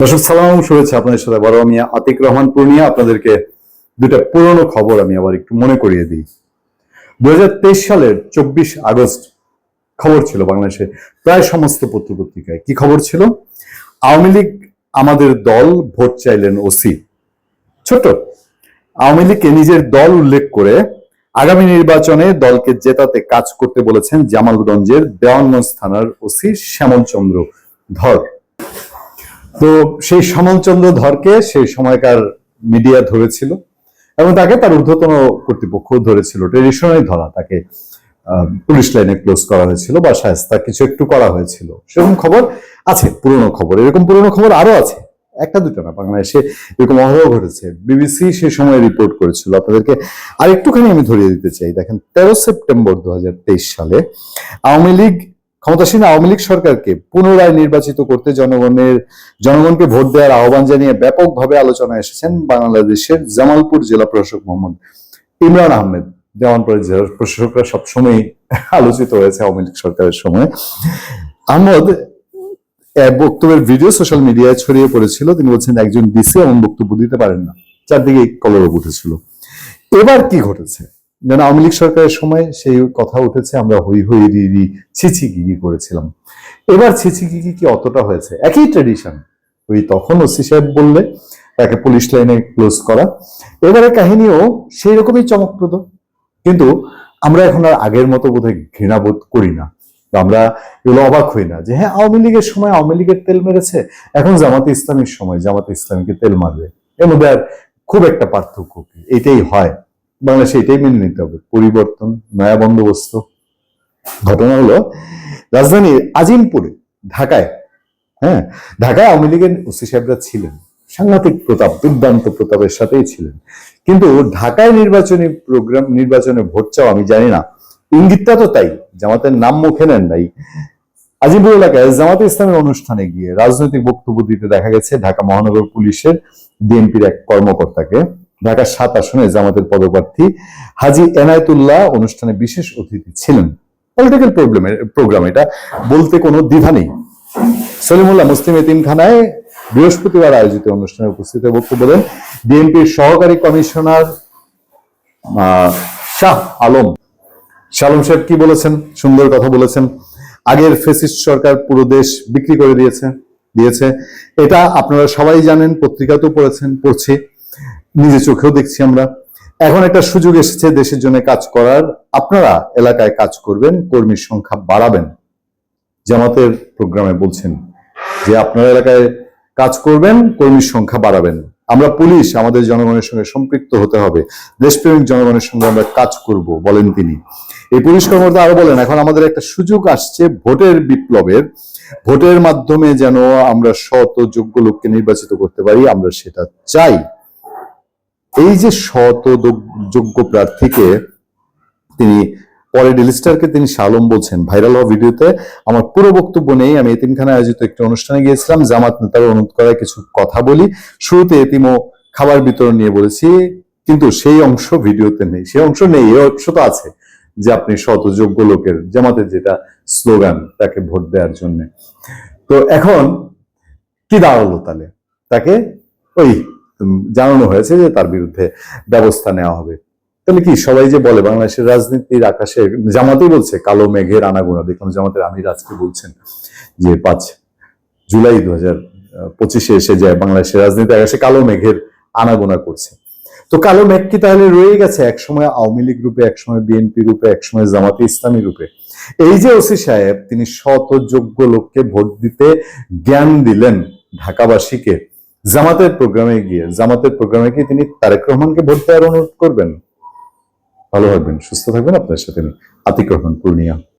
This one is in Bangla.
দর্শক, সালাম, শুভেচ্ছা আপনাদের সাথে বড় আমি আতিক রহমান পূর্ণিয়া। আপনাদেরকে দুটা পুরনো খবর আমি আবার একটু মনে করিয়ে দিই। দুই হাজার তেইশ সালের চব্বিশ আগস্ট খবর ছিল বাংলাদেশে। প্রায় সমস্ত পত্রপত্রিকায় কি খবর ছিল? আওয়ামী লীগ আমাদের দল ভোট চাইলেন ওসি। ছোট আওয়ামী লীগকে নিজের দল উল্লেখ করে আগামী নির্বাচনে দলকে জেতাতে কাজ করতে বলেছেন জামালগঞ্জের দেওয়ানগঞ্জ থানার ওসি শ্যামল চন্দ্র ধর। তো সেই শ্যামলচন্দ্র ধরকে সেই সময়কার মিডিয়া ধরেছিল এবং তাকে তার ঊর্ধ্বতন কর্তৃপক্ষ ধরেছিল। ট্রেডিশনালি ধরা, তাকে পুলিশ লাইনে ক্লোজ করা হয়েছিল বা শায়স্তা কিছু একটু করা হয়েছিল। সেরকম খবর আছে, পুরনো খবর। এরকম পুরনো খবর আরও আছে, একটা দুটো না, বাংলাদেশে এরকম অহরহ ঘটেছে। বিবিসি সেই সময় রিপোর্ট করেছিল। আপনাদেরকে আর একটুখানি আমি ধরিয়ে দিতে চাই। দেখেন, তেরো সেপ্টেম্বর দু হাজার তেইশ সালে আওয়ামী লীগ ক্ষমতাসীন আওয়ামী লীগ সরকারকে পুনরায় নির্বাচিত করতে জনগণের, জনগণকে ভোট দেওয়ার আহ্বান জানিয়ে ব্যাপকভাবে আলোচনায় এসেছেন বাংলাদেশের জামালপুর জেলা প্রশাসক মোহাম্মদ ইমরান আহমেদ। জামালপুরের জেলা প্রশাসকরা সবসময় আলোচিত হয়েছে আওয়ামী লীগ সরকারের সময়। আহমদ বক্তব্যের ভিডিও সোশ্যাল মিডিয়ায় ছড়িয়ে পড়েছিল। তিনি বলছেন, একজন ডিসি এমন বক্তব্য দিতে পারেন না। চারদিকে কলরব উঠেছিল। এবার কি ঘটেছে? যেন আওয়ামী লীগ সরকারের সময় সেই কথা উঠেছে, আমরা হই হই রি রি ছিছি গিগি করেছিলাম। এবার ছিছি গিগি কি অতটা হয়েছে? একই ট্রেডিশন ওই তখন ওসি সাহেব বললে, তাকে পুলিশ লাইনে ক্লোজ করা। এবারে কাহিনীও সেই রকমই চমকপ্রদ। কিন্তু আমরা এখন আর আগের মতো বোধহয় ঘৃণাবোধ করি না। আমরা এগুলো অবাক হই না যে হ্যাঁ আওয়ামী লীগের সময় আওয়ামী লীগের তেল মেরেছে, এখন জামাতে ইসলামের সময় জামাতে ইসলামীকে তেল মারবে। এর মধ্যে খুব একটা পার্থক্য এটাই হয়। বাংলাদেশে এটাই মেনে নিতে হবে। পরিবর্তন, নয়া বন্দোবস্ত। ঘটনা হলো, রাজধানীর আজিমপুরে, ঢাকায় হ্যাঁ ঢাকায় আওয়ামী লীগের ওসি সাহেবরা ছিলেন। সাংঘাতিক প্রতাপ, দুর্দান্ত প্রতাপের সাথেই ছিলেন। কিন্তু ঢাকায় নির্বাচনী প্রোগ্রাম, নির্বাচনে ভোট চাও আমি জানি না। ইঙ্গিতটা তো তাই, জামাতের নাম মুখে নেন নাই। আজিমপুর এলাকায় জামাতে ইসলামের অনুষ্ঠানে গিয়ে রাজনৈতিক বক্তব্য দিতে দেখা গেছে ঢাকা মহানগর পুলিশের ডিএমপির এক কর্মকর্তাকে। ঢাকার সাত আসনে জামাতের পদপ্রার্থী হাজি এনায়েতুল্লাহ অনুষ্ঠানে বিশেষ অতিথি ছিলেন। পলিটিক্যাল প্রবলেমের প্রোগ্রাম এটা। বলতে কোনো দ্বিধা নেই। সলিমুল্লাহ মুসলিম এতিমখানায় বৃহস্পতিবার আয়োজিত অনুষ্ঠানে উপস্থিত বক্তব্য দেন ডিএমপির সহকারী কমিশনার শাহ আলম। শালম সাহেব কি বলেছেন? সুন্দর কথা বলেছেন। আগের ফেসিস্ট সরকার পুরো দেশ বিক্রি করে দিয়েছে দিয়েছে। এটা আপনারা সবাই জানেন, পত্রিকাতেও পড়েছেন, পড়ছি। নিজে চোখেও দেখছি আমরা। এখন একটা সুযোগ এসেছে দেশের জন্য কাজ করার। আপনারা এলাকায় কাজ করবেন, কর্মীর সংখ্যা বাড়াবেন। জামাতের প্রোগ্রামে বলছেন যে আপনারা এলাকায় কাজ করবেন, কর্মীর সংখ্যা বাড়াবেন। আমরা পুলিশ, আমাদের জনগণের সঙ্গে সম্পৃক্ত হতে হবে। দেশপ্রেমিক জনগণের সঙ্গে আমরা কাজ করব, বলেন তিনি। এই পুলিশ কর্মকর্তা আরও বলেন, এখন আমাদের একটা সুযোগ আসছে ভোটের বিপ্লবের। ভোটের মাধ্যমে যেন আমরা ও যোগ্য লোককে নির্বাচিত করতে পারি, আমরা সেটা চাই। এই যে শত যোগ্য প্রার্থীকে তিনি পরে ডেলিস্টারকে তিনি শালম বলছেন। ভাইরাল হওয়া ভিডিওতে আমার পুরো বক্তব্য নেই। আমি এতিমখানা আয়োজিত একটি অনুষ্ঠানে গিয়েছিলাম। জামাত নেতার অনুরোধ করায় কিছু কথা বলি। শুরুতে এতিম ও খাবার বিতরণ নিয়ে বলেছি, কিন্তু সেই অংশ ভিডিওতে নেই। সেই অংশ নেই, এই অংশ তো আছে যে আপনি শত যোগ্য লোকের, জামাতের যেটা স্লোগান তাকে ভোট দেওয়ার জন্য। তো এখন কি দাঁড়াল তাহলে? তাকে ওই জানানো হয়েছে যে তার বিরুদ্ধে ব্যবস্থা নেওয়া হবে। তাহলে কি সবাই যে বলে বাংলাদেশের রাজনীতির আকাশে, জামাতেই বলছে, কালো মেঘের আনাগোনা, দেখলাম জামাতের আমির আজকে বলছেন যে পাঁচ জুলাই দু হাজার পঁচিশে এসে যায় বাংলাদেশের রাজনীতি আকাশে কালো মেঘের আনাগোনা করছে। তো কালো মেঘ কি তাহলে রয়ে গেছে একসময় আওয়ামী লীগ রূপে, একসময় বিএনপি রূপে, একসময় জামাতে ইসলামী রূপে? এই যে ওসি সাহেব, তিনি শত যোগ্য লোককে ভোট দিতে জ্ঞান দিলেন ঢাকাবাসীকে। জামাতের প্রোগ্রামে গিয়ে, জামাতের প্রোগ্রামে গিয়ে তিনি তারেক রহমানকে ভোট দেওয়ার অনুরোধ করবেন। ভালো থাকবেন, সুস্থ থাকবেন। আপনার সাথে আতিক রহমান, পূর্ণিয়া।